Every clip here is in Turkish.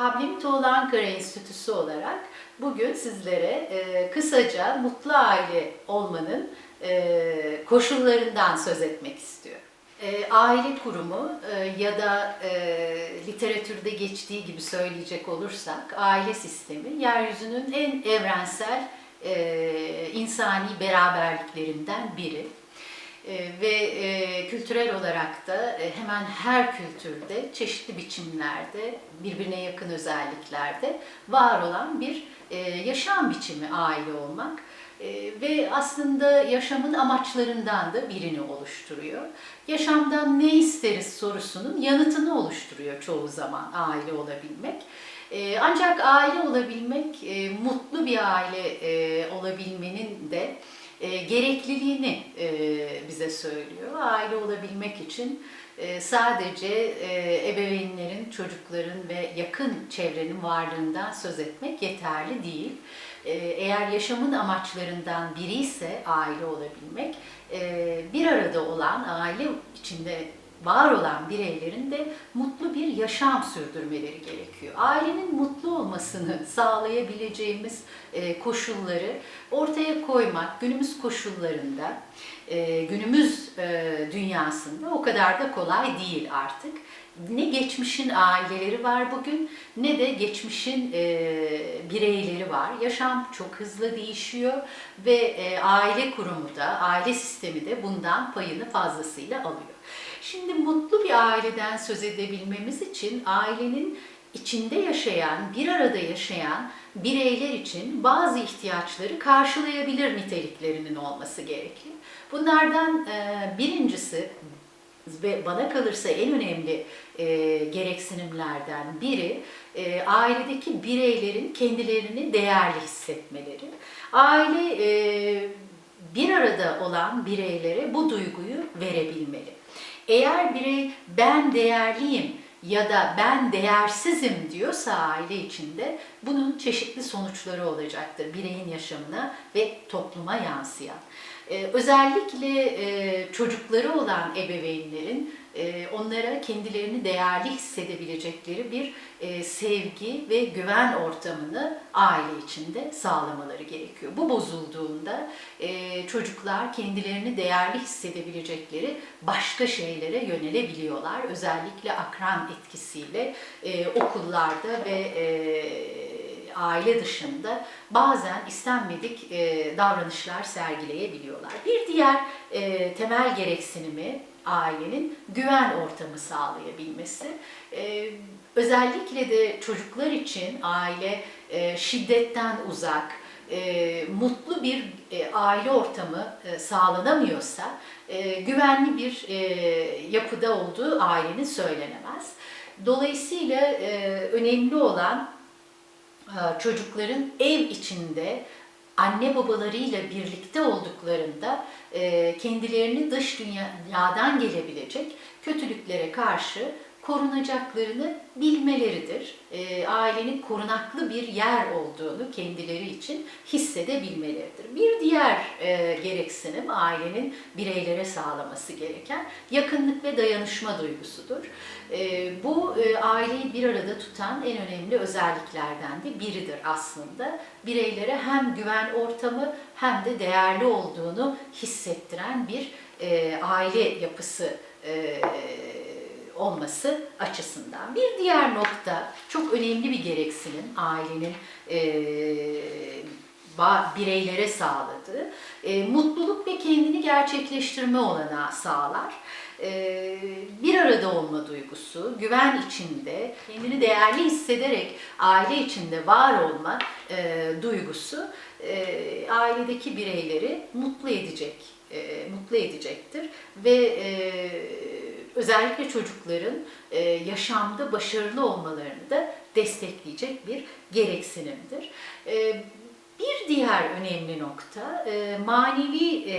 Hablemitoğlu Ankara Enstitüsü olarak bugün sizlere e, kısaca mutlu aile olmanın e, koşullarından söz etmek istiyorum. E, aile kurumu e, ya da e, literatürde geçtiği gibi söyleyecek olursak aile sistemi yeryüzünün en evrensel e, insani beraberliklerinden biri. E, ve e, kültürel olarak da e, hemen her kültürde çeşitli biçimlerde birbirine yakın özelliklerde var olan bir e, yaşam biçimi aile olmak ve aslında yaşamın amaçlarından da birini oluşturuyor. Yaşamdan ne isteriz sorusunun yanıtını oluşturuyor çoğu zaman aile olabilmek. Ancak aile olabilmek, mutlu bir aile olabilmenin de e, gerekliliğini e, bize söylüyor. Aile olabilmek için e, sadece e, ebeveynlerin, çocukların ve yakın çevrenin varlığından söz etmek yeterli değil. E, eğer yaşamın amaçlarından biri ise aile olabilmek, e, bir arada olan aile içinde var olan bireylerin de mutlu bir yaşam sürdürmeleri gerekiyor. Ailenin mutlu olmasını sağlayabileceğimiz e, koşulları ortaya koymak günümüz koşullarında, e, günümüz e, dünyasında o kadar da kolay değil artık. Ne geçmişin aileleri var bugün ne de geçmişin bireyleri var. Yaşam çok hızlı değişiyor ve aile kurumu da, aile sistemi de bundan payını fazlasıyla alıyor. Şimdi mutlu bir aileden söz edebilmemiz için ailenin içinde yaşayan, bir arada yaşayan bireyler için bazı ihtiyaçları karşılayabilir niteliklerinin olması gerekir. Bunlardan e, birincisi ve bana kalırsa en önemli e, gereksinimlerden biri e, ailedeki bireylerin kendilerini değerli hissetmeleri. Aile e, bir arada olan bireylere bu duyguyu verebilmeli. Eğer birey ben değerliyim ya da ben değersizim diyorsa aile içinde bunun çeşitli sonuçları olacaktır bireyin yaşamına ve topluma yansıyan. Ee, özellikle e, çocukları olan ebeveynlerin onlara kendilerini değerli hissedebilecekleri bir e, sevgi ve güven ortamını aile içinde sağlamaları gerekiyor. Bu bozulduğunda e, çocuklar kendilerini değerli hissedebilecekleri başka şeylere yönelebiliyorlar. Özellikle akran etkisiyle e, okullarda ve aile dışında bazen istenmedik davranışlar sergileyebiliyorlar. Bir diğer temel gereksinimi ailenin güven ortamı sağlayabilmesi. E, özellikle de çocuklar için aile e, şiddetten uzak, e, mutlu bir e, aile ortamı e, sağlanamıyorsa e, güvenli bir e, yapıda olduğu ailenin söylenemez. Dolayısıyla e, önemli olan e, çocukların ev içinde anne babalarıyla birlikte olduklarında kendilerini dış dünyadan gelebilecek kötülüklere karşı korunacaklarını bilmeleridir. E, ailenin korunaklı bir yer olduğunu kendileri için hissedebilmeleridir. Bir diğer e, gereksinim ailenin bireylere sağlaması gereken yakınlık ve dayanışma duygusudur. E, bu e, aileyi bir arada tutan en önemli özelliklerden de biridir aslında. Bireylere hem güven ortamı hem de değerli olduğunu hissettiren bir e, aile yapısı e, olması açısından. Bir diğer nokta çok önemli bir gereksinim ailenin e, bireylere sağladığı e, mutluluk ve kendini gerçekleştirme olanağı sağlar. E, bir arada olma duygusu, güven içinde, kendini değerli hissederek aile içinde var olma duygusu ailedeki bireyleri mutlu edecek, mutlu edecektir ve e, özellikle çocukların e, yaşamda başarılı olmalarını da destekleyecek bir gereksinimdir. E, bir diğer önemli nokta e, manevi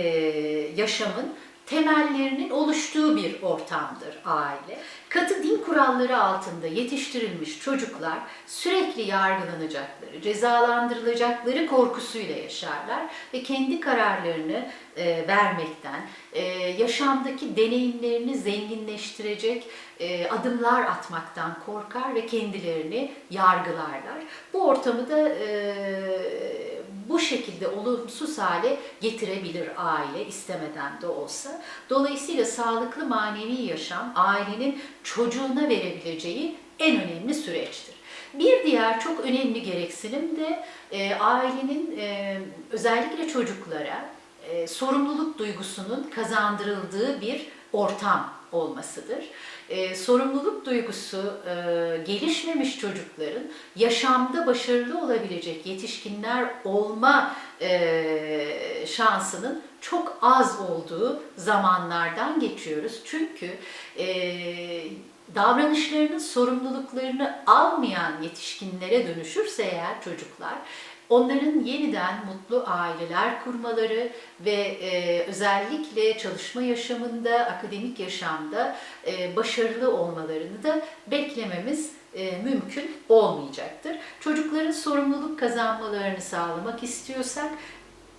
yaşamın temellerinin oluştuğu bir ortamdır aile. Katı din kuralları altında yetiştirilmiş çocuklar sürekli yargılanacakları, cezalandırılacakları korkusuyla yaşarlar ve kendi kararlarını e, vermekten, e, yaşamdaki deneyimlerini zenginleştirecek e, adımlar atmaktan korkar ve kendilerini yargılarlar. Bu ortamı da e, bu şekilde olumsuz hale getirebilir aile istemeden de olsa. Dolayısıyla sağlıklı manevi yaşam ailenin çocuğuna verebileceği en önemli süreçtir. Bir diğer çok önemli gereksinim de e, ailenin e, özellikle çocuklara e, sorumluluk duygusunun kazandırıldığı bir ortam olmasıdır. E, sorumluluk duygusu e, gelişmemiş çocukların yaşamda başarılı olabilecek yetişkinler olma e, şansının çok az olduğu zamanlardan geçiyoruz. Çünkü e, davranışlarının sorumluluklarını almayan yetişkinlere dönüşürse eğer çocuklar onların yeniden mutlu aileler kurmaları ve e, özellikle çalışma yaşamında, akademik yaşamda e, başarılı olmalarını da beklememiz e, mümkün olmayacaktır. Çocukların sorumluluk kazanmalarını sağlamak istiyorsak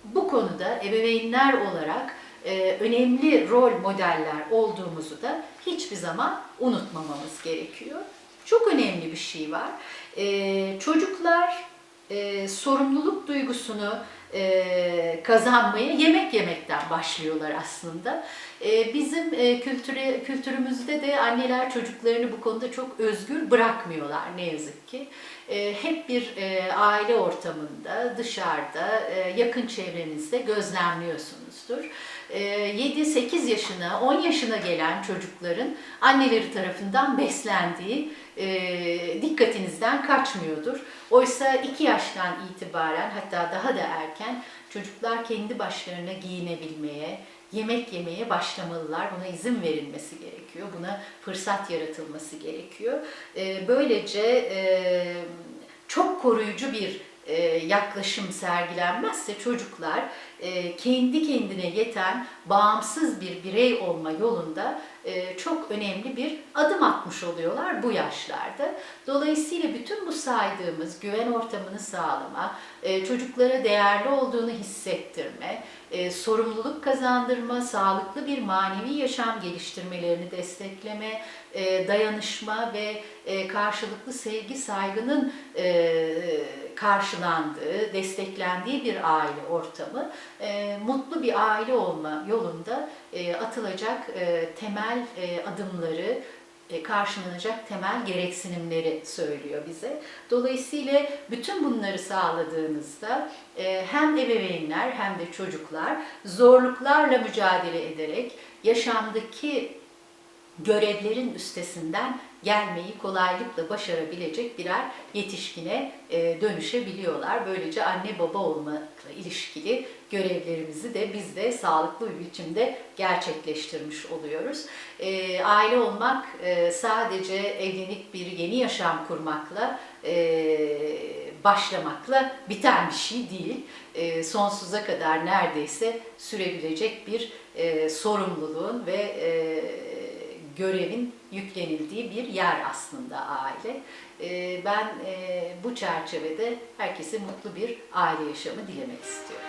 bu konuda ebeveynler olarak e, önemli rol modeller olduğumuzu da hiçbir zaman unutmamamız gerekiyor. Çok önemli bir şey var. E, çocuklar e, sorumluluk duygusunu e, kazanmaya yemek yemekten başlıyorlar aslında. E, bizim e, kültüre, kültürümüzde de anneler çocuklarını bu konuda çok özgür bırakmıyorlar ne yazık ki. E, hep bir e, aile ortamında, dışarıda, e, yakın çevrenizde gözlemliyorsunuzdur. 7-8 e, yaşına, 10 yaşına gelen çocukların anneleri tarafından beslendiği e, dikkatinizden kaçmıyordur. Oysa 2 yaştan itibaren hatta daha da erken çocuklar kendi başlarına giyinebilmeye, yemek yemeye başlamalılar. Buna izin verilmesi gerekiyor. Buna fırsat yaratılması gerekiyor. E, böylece çok koruyucu bir yaklaşım sergilenmezse çocuklar kendi kendine yeten bağımsız bir birey olma yolunda çok önemli bir adım atmış oluyorlar bu yaşlarda. Dolayısıyla bütün bu saydığımız güven ortamını sağlama, çocuklara değerli olduğunu hissettirme, sorumluluk kazandırma, sağlıklı bir manevi yaşam geliştirmelerini destekleme, dayanışma ve karşılıklı sevgi saygının karşılandığı, desteklendiği bir aile ortamı mutlu bir aile olma yolunda atılacak temel adımları karşılanacak temel gereksinimleri söylüyor bize. Dolayısıyla bütün bunları sağladığınızda hem ebeveynler hem de çocuklar zorluklarla mücadele ederek yaşamdaki görevlerin üstesinden gelmeyi kolaylıkla başarabilecek birer yetişkine e, dönüşebiliyorlar. Böylece anne baba olmakla ilişkili görevlerimizi de biz de sağlıklı bir biçimde gerçekleştirmiş oluyoruz. E, aile olmak e, sadece evlenip bir yeni yaşam kurmakla başlamakla biten bir şey değil. sonsuza kadar neredeyse sürebilecek bir sorumluluğun ve görevin yüklenildiği bir yer aslında aile. Ee, ben e, bu çerçevede herkese mutlu bir aile yaşamı dilemek istiyorum.